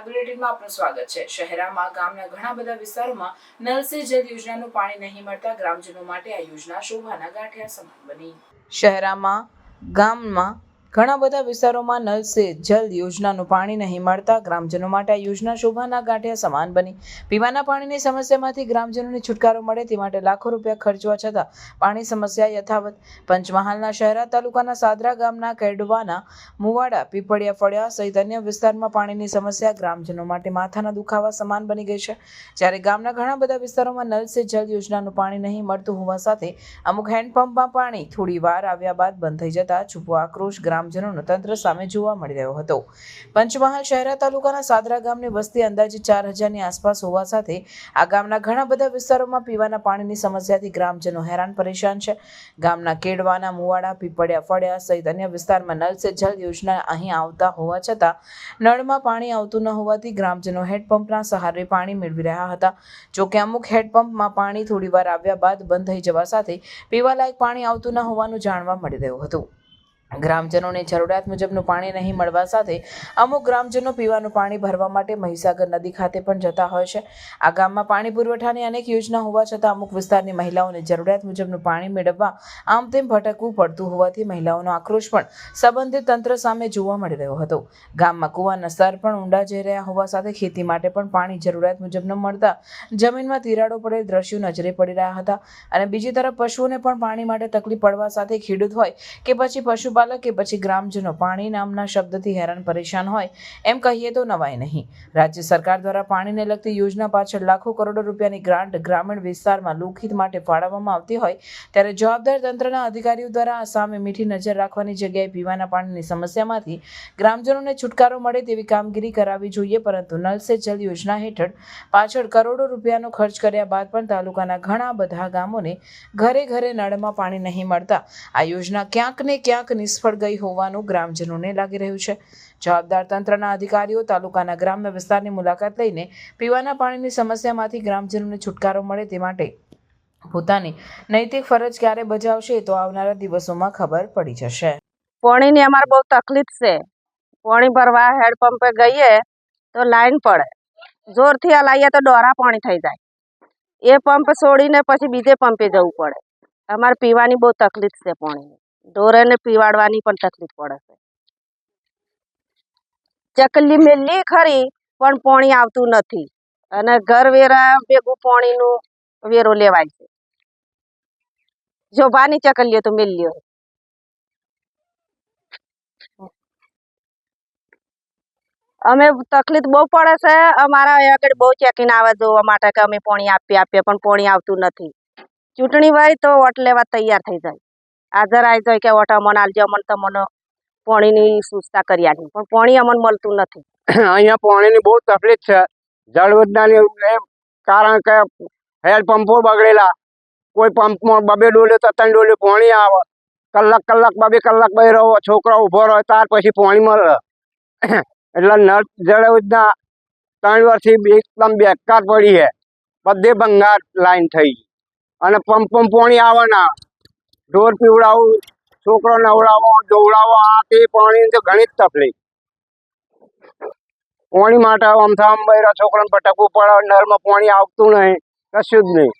બુલેટિનમાં આપનું સ્વાગત છે. શહેરામાં, ગામના ઘણા બધા વિસ્તારોમાં નલ સે જલ યોજનાનું પાણી નહીં મળતા ગ્રામજનો માટે આ યોજના શોભાના ગાંઠિયા સમાન બની. શહેરામાં, ગામમાં ઘણા બધા વિસ્તારોમાં નલ સે જલ યોજનાનું પાણી નહીં મળતા ગ્રામજનો માટે આ યોજના શોભાના ગાંઠિયા સમાન બની. પીવાના પાણીની સમસ્યામાંથી ગ્રામજનોને છુટકારો મળે તે માટે લાખો રૂપિયા ખર્ચવા છતાં પાણી સમસ્યા યથાવત. પંચમહાલના શહેરા તાલુકાના સાદરા ગામના કેડવાના મુવાડા પીપળિયા ફળિયા સહિત અન્ય વિસ્તારમાં પાણીની સમસ્યા ગ્રામજનો માટે માથાના દુખાવા સમાન બની ગઈ છે. જ્યારે ગામના ઘણા બધા વિસ્તારોમાં નલ સે જલ યોજનાનું પાણી નહીં મળતું હોવા સાથે અમુક હેન્ડપંપમાં પાણી થોડી વાર આવ્યા બાદ બંધ થઈ જતા છૂપો આક્રોશ ગ્રામજનોનો તંત્ર સામે જોવા મળી રહ્યો હતો. પંચમહાલ શહેરા તાલુકાના સાદરા ગામની વસ્તી અંદાજે ચાર હજારની આસપાસ હોવા સાથે આ ગામના ઘણા બધા વિસ્તારોમાં પીવાના પાણીની સમસ્યાથી ગ્રામજનો હેરાન પરેશાન છે. ગામના કેડવાના મુવાડા, પીપળિયા ફળિયા સહિત અન્ય વિસ્તારમાં નલ સે જલ યોજના અહીં આવતા હોવા છતાં નળમાં પાણી આવતું ન હોવાથી ગ્રામજનો હેડપંપના સહારે પાણી મેળવી રહ્યા હતા. જોકે અમુક હેડપંપમાં પાણી થોડી વાર આવ્યા બાદ બંધ થઈ જવા સાથે પીવાલાયક પાણી આવતું ન હોવાનું જાણવા મળી રહ્યું હતું. ગ્રામજનોને જરૂરિયાત મુજબનું પાણી નહીં મળવા સાથે અમુક ગ્રામજનો પીવાનું પાણી ભરવા માટે મહીસાગર નદી ખાતે પણ જતા હોય છે. આ ગામમાં પાણી પુરવઠાની અનેક યોજના હોવા છતાં અમુક વિસ્તારની મહિલાઓને જરૂરિયાત મુજબનું પાણી મેળવવા આમ તેમ ભટકવું પડતું હોવાથી મહિલાઓનો આક્રોશ પણ સંબંધિત તંત્ર સામે જોવા મળી રહ્યો હતો. ગામમાં કૂવાના સ્તર પણ ઊંડા જઈ રહ્યા હોવા સાથે ખેતી માટે પણ પાણી જરૂરિયાત મુજબ ન મળતા જમીનમાં તિરાડો પડેલ દ્રશ્યો નજરે પડી રહ્યા હતા અને બીજી તરફ પશુઓને પણ પાણી માટે તકલીફ પડવા સાથે ખેડૂત હોય કે પછી પશુપાલક પછી ગ્રામજનો પાણી નામના શબ્દથી હેરાન પરેશાન હોય, એમ કહીએ તો નવાય નહીં. રાજ્ય સરકાર દ્વારા પાણીને લગતી યોજના પાછળ લાખો કરોડો રૂપિયાની ગ્રાન્ટ ગ્રામીણ વિસ્તારમાં લોકહિત માટે ફાળવવામાં આવતી હોય, ત્યારે જવાબદાર તંત્રના અધિકારીઓ દ્વારા આ સામે મીઠી નજર રાખવાની જગ્યાએ પીવાના પાણીની સમસ્યામાંથી ગ્રામજનોને છુટકારો મળે તેવી કામગીરી કરાવવી જોઈએ, પરંતુ નલ સે જલ યોજના હેઠળ પાછળ કરોડો રૂપિયાનો ખર્ચ કર્યા બાદ પણ તાલુકાના ઘણા બધા ગામોને ઘરે ઘરે નળમાં પાણી નહીં મળતા. આ યોજના ક્યાંક ને ક્યાંક નિષ્ફળ ગઈ હોવાનું ગ્રામજનોને લાગી રહ્યું છે. જવાબદાર તંત્રના અધિકારીઓ તાલુકાના ગ્રામ્ય વિસ્તારની મુલાકાત લઈને પીવાના પાણીની સમસ્યામાંથી ગ્રામજનોને છુટકારો મળે તે માટે પોતાની નૈતિક ફરજ ક્યારે બજાવશે તો આવનારા દિવસોમાં ખબર પડી જશે. પાણીની અમારે બહુ તકલીફ છે. પાણી ભરવા હેડપંપે ગઈએ તો લાઈન પડે. જોરથી હલાવીએ તો ડોરા પાણી થઈ જાય. એ પંપ છોડીને પછી બીજે પંપે જવું પડે. અમારે પીવાની બહુ તકલીફ છે પાણીની. ઢોરેને પીવાડવાની પણ તકલીફ પડે છે. ચકલી મેલી ખરી, પણ પાણી આવતું નથી. અને ઘર વેરા ભેગું પાણીનું વેરો લેવાય છે. જો બાની ચકલીઓ તો મેલ્યો અમે તકલીફ બહુ પડે છે. અમારા આગળ બહુ ચેકિંગ આવે જોવા માટે કે અમે પાણી આપીએ આપીએ, પણ પાણી આવતું નથી. ચૂંટણી હોય તો વોટ લેવા તૈયાર થઈ જાય. હાજર આવી જાય કે ઓટા અમને આલજો, અમને તમને પાણીની સુસ્તા કરી આલી. પણ પાણી અમને મળતું નથી. અહીંયા પાણીની બહુ તકલીફ છે. જળ એમ કારણ કે હેન્ડ પંપો બગડેલા. કોઈ પંપમાં બબે ડોલે તો ત્રણ ડોલે પાણી આવે. કલાક કલાક બબે કલાક બે રહો, છોકરો ઊભો રહે, ત્યાર પછી પાણી મળે. એટલે નળ જળ યોજના ત્રણ વર્ષથી એકદમ બેકાર પડી છે. બધે ભંગાર લાઈન થઈ અને પંપ પાણી આવે ઢોર પીવડાવું છોકરો નવડાવો દોવડાવો આ તે પાણી તો ઘણી જ તકલીફ. પાણી માટે આમ થામ બૈરા છોકરાને ભટકવું પડે નરમાં પાણી આવતું નહીં, કશું જ નહીં.